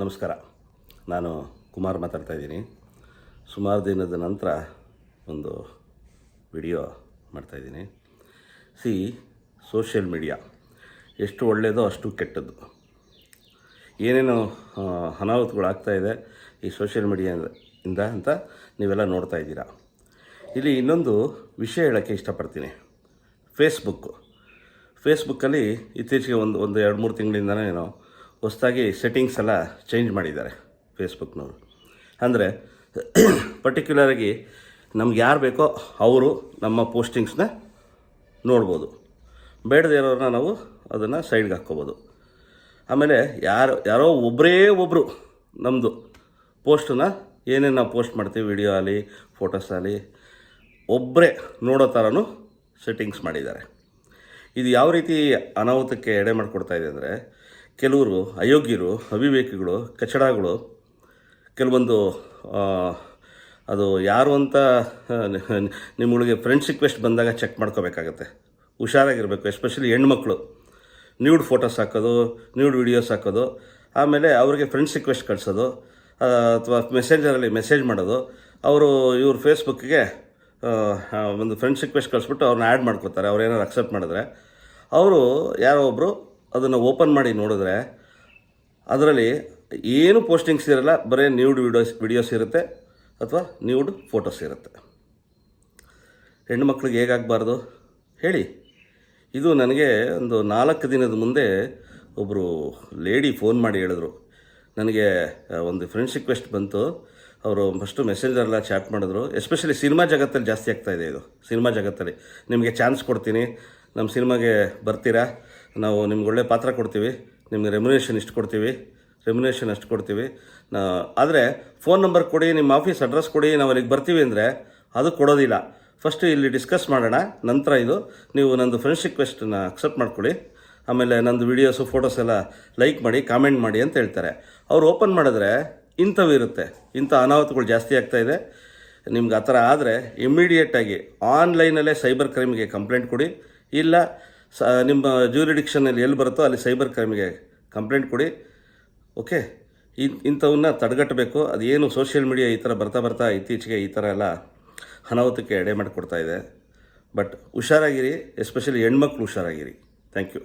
ನಮಸ್ಕಾರ. ನಾನು ಕುಮಾರ್ ಮಾತಾಡ್ತಾ ಇದ್ದೀನಿ. ಸುಮಾರು ದಿನದ ನಂತರ ಒಂದು ವಿಡಿಯೋ ಮಾಡ್ತಾಯಿದ್ದೀನಿ ಸಿ, ಸೋಷಿಯಲ್ ಮೀಡಿಯಾ. ಎಷ್ಟು ಒಳ್ಳೆಯದೋ ಅಷ್ಟು ಕೆಟ್ಟದ್ದು. ಏನೇನು ಅನಾಹುತಗಳು ಆಗ್ತಾಯಿದೆ ಈ ಸೋಷಿಯಲ್ ಮೀಡಿಯಾ ಇಂದ ಅಂತ ನೀವೆಲ್ಲ ನೋಡ್ತಾ ಇದ್ದೀರಾ. ಇಲ್ಲಿ ಇನ್ನೊಂದು ವಿಷಯ ಹೇಳೋಕ್ಕೆ ಇಷ್ಟಪಡ್ತೀನಿ. ಫೇಸ್ಬುಕ್ಕು ಫೇಸ್ಬುಕ್ಕಲ್ಲಿ ಇತ್ತೀಚೆಗೆ ಒಂದು ಒಂದು ಎರಡು, ಮೂರು ತಿಂಗಳಿಂದನೇ ಏನೋ ಹೊಸದಾಗಿ ಸೆಟ್ಟಿಂಗ್ಸ್ ಎಲ್ಲ ಚೇಂಜ್ ಮಾಡಿದ್ದಾರೆ ಫೇಸ್ಬುಕ್ನವರು ಅಂದರೆ ಪರ್ಟಿಕ್ಯುಲರಾಗಿ ನಮ್ಗೆ ಯಾರು ಬೇಕೋ ಅವರು ನಮ್ಮ ಪೋಸ್ಟಿಂಗ್ಸ್ನ ನೋಡ್ಬೋದು. ಬೇಡದೇ ಇರೋರನ್ನ ನಾವು ಅದನ್ನು ಸೈಡ್ಗೆ ಹಾಕ್ಕೋಬೋದು. ಆಮೇಲೆ ಯಾರು, ಯಾರೋ ಒಬ್ಬರೇ ಒಬ್ಬರು ನಮ್ಮದು ಪೋಸ್ಟನ್ನ ಏನೇನು ನಾವು ಪೋಸ್ಟ್ ಮಾಡ್ತೀವಿ ವಿಡಿಯೋ ಆಗಲಿ ಫೋಟೋಸ್ ಆಗಲಿ ಒಬ್ಬರೇ ನೋಡೋ ಥರನೂ ಸೆಟ್ಟಿಂಗ್ಸ್ ಮಾಡಿದ್ದಾರೆ. ಇದು ಯಾವ ರೀತಿ ಅನಾಹುತಕ್ಕೆ ಎಡೆ ಮಾಡಿಕೊಡ್ತಾ ಇದೆ ಅಂದರೆ ಕೆಲವರು ಅಯೋಗ್ಯರು, ಅವಿವೇಕಿಗಳು, ಕಚಡಗಳು, ಕೆಲವೊಂದು ಅದು ಯಾರು ಅಂತ ನಿಮ್ಮ ನಿಮ್ಮಗಳಿಗೆ ಫ್ರೆಂಡ್ಸ್ ರಿಕ್ವೆಸ್ಟ್ ಬಂದಾಗ ಚೆಕ್ ಮಾಡ್ಕೋಬೇಕಾಗತ್ತೆ. ಹುಷಾರಾಗಿರಬೇಕು ಎಸ್ಪೆಷಲಿ ಹೆಣ್ಮಕ್ಳು. ನ್ಯೂಡ್ ಫೋಟೋಸ್ ಹಾಕೋದು ನ್ಯೂಡ್ ವೀಡಿಯೋಸ್ ಹಾಕೋದು, ಆಮೇಲೆ ಅವರಿಗೆ ಫ್ರೆಂಡ್ಸ್ ರಿಕ್ವೆಸ್ಟ್ ಕಳಿಸೋದು ಅಥವಾ ಮೆಸೇಂಜರಲ್ಲಿ ಮೆಸೇಜ್ ಮಾಡೋದು. ಅವರು ಇವ್ರ ಫೇಸ್ಬುಕ್ಕಿಗೆ ಒಂದು ಫ್ರೆಂಡ್ಸ್ ರಿಕ್ವೆಸ್ಟ್ ಕಳಿಸ್ಬಿಟ್ಟು ಅವ್ರನ್ನ ಆ್ಯಡ್ ಮಾಡ್ಕೊತಾರೆ ಅವ್ರು ಅಕ್ಸೆಪ್ಟ್ ಮಾಡಿದ್ರೆ. ಅವರು ಯಾರೋ ಒಬ್ಬರು ಅದನ್ನು ಓಪನ್ ಮಾಡಿ ನೋಡಿದ್ರೆ ಅದರಲ್ಲಿ ಏನು ಪೋಸ್ಟಿಂಗ್ಸ್ ಇರಲ್ಲ, ಬರೀ ನ್ಯೂಡ್ ವಿಡಿಯೋಸ್ ವಿಡಿಯೋಸ್ ಇರುತ್ತೆ ಅಥವಾ ನ್ಯೂಡ್ ಫೋಟೋಸ್ ಇರುತ್ತೆ. ಹೆಣ್ಣು ಮಕ್ಕಳಿಗೆ ಹೇಗಾಗಬಾರ್ದು? ಹೇಳಿ. ಇದು ನನಗೆ ಒಂದು ನಾಲ್ಕು ದಿನದ ಮುಂದೆ ಒಬ್ಬರು ಲೇಡಿ ಫೋನ್ ಮಾಡಿ ಹೇಳಿದ್ರು. ನನಗೆ ಒಂದು ಫ್ರೆಂಡ್ಸ್ ರಿಕ್ವೆಸ್ಟ್ ಬಂತು. ಅವರು ಫಸ್ಟು ಮೆಸೇಜರೆಲ್ಲ ಚಾಟ್ ಮಾಡಿದ್ರು. ಎಸ್ಪೆಷಲಿ ಸಿನಿಮಾ ಜಗತ್ತಲ್ಲಿ ಜಾಸ್ತಿ ಆಗ್ತಾಯಿದೆ ಇದೆ ಇದು. ಸಿನಿಮಾ ಜಗತ್ತಲ್ಲಿ. ನಿಮಗೆ ಚಾನ್ಸ್ ಕೊಡ್ತೀನಿ. ನಮ್ಮ ಸಿನಿಮಾಗೆ ಬರ್ತೀರಾ? ನಾವು ನಿಮ್ಗೆ ಒಳ್ಳೆ ಪಾತ್ರ ಕೊಡ್ತೀವಿ, ನಿಮಗೆ ರೆಮ್ಯುನೇಷನ್ ಇಷ್ಟು ಕೊಡ್ತೀವಿ ರೆಮ್ಯುನೇಷನ್ ಅಷ್ಟು ಕೊಡ್ತೀವಿ. ಆದರೆ ಫೋನ್ ನಂಬರ್ ಕೊಡಿ, ನಿಮ್ಮ ಆಫೀಸ್ ಅಡ್ರೆಸ್ ಕೊಡಿ, ನಾವು ಅಲ್ಲಿಗೆ ಬರ್ತೀವಿ ಅಂದರೆ ಅದು ಕೊಡೋದಿಲ್ಲ. ಫಸ್ಟ್ ಇಲ್ಲಿ ಡಿಸ್ಕಸ್ ಮಾಡೋಣ, ನಂತರ ಇದು. ನೀವು ನಂದು ಫ್ರೆಂಡ್ಸ್ ರಿಕ್ವೆಸ್ಟನ್ನು ಅಕ್ಸೆಪ್ಟ್ ಮಾಡ್ಕೊಳ್ಳಿ ಆಮೇಲೆ ನಂದು ವೀಡಿಯೋಸು ಫೋಟೋಸ್ ಎಲ್ಲ ಲೈಕ್ ಮಾಡಿ ಕಾಮೆಂಟ್ ಮಾಡಿ ಅಂತ ಹೇಳ್ತಾರೆ. ಅವ್ರು ಓಪನ್ ಮಾಡಿದ್ರೆ ಇಂಥವು ಇರುತ್ತೆ. ಇಂಥ ಅನಾಹುತಗಳು ಜಾಸ್ತಿ ಆಗ್ತಾ ಇದೆ. ನಿಮ್ಗೆ ಆ ಥರ ಆದರೆ ಇಮ್ಮಿಡಿಯೇಟಾಗಿ ಆನ್ಲೈನಲ್ಲೇ ಸೈಬರ್ ಕ್ರೈಮ್ಗೆ ಕಂಪ್ಲೇಂಟ್ ಕೊಡಿ. ಇಲ್ಲ ಸ ನಿಮ್ಮ ಜ್ಯೂರಿಡಿಕ್ಷನಲ್ಲಿ ಎಲ್ಲಿ ಬರುತ್ತೋ ಅಲ್ಲಿ ಸೈಬರ್ ಕ್ರೈಮಿಗೆ ಕಂಪ್ಲೇಂಟ್ ಕೊಡಿ. ಓಕೆ ಇಂಥವನ್ನ ತಡೆಗಟ್ಟಬೇಕು. ಅದೇನು ಸೋಷಿಯಲ್ ಮೀಡಿಯಾ ಈ ಥರ ಬರ್ತಾ ಬರ್ತಾ ಇತ್ತೀಚೆಗೆ ಈ ಥರ ಎಲ್ಲ ಅನಾಹುತಕ್ಕೆ ಎಡೆ ಮಾಡಿಕೊಡ್ತಾ ಇದೆ. ಬಟ್ ಹುಷಾರಾಗಿರಿ ಎಸ್ಪೆಷಲಿ ಹೆಣ್ಮಕ್ಳು ಹುಷಾರಾಗಿರಿ. Thank you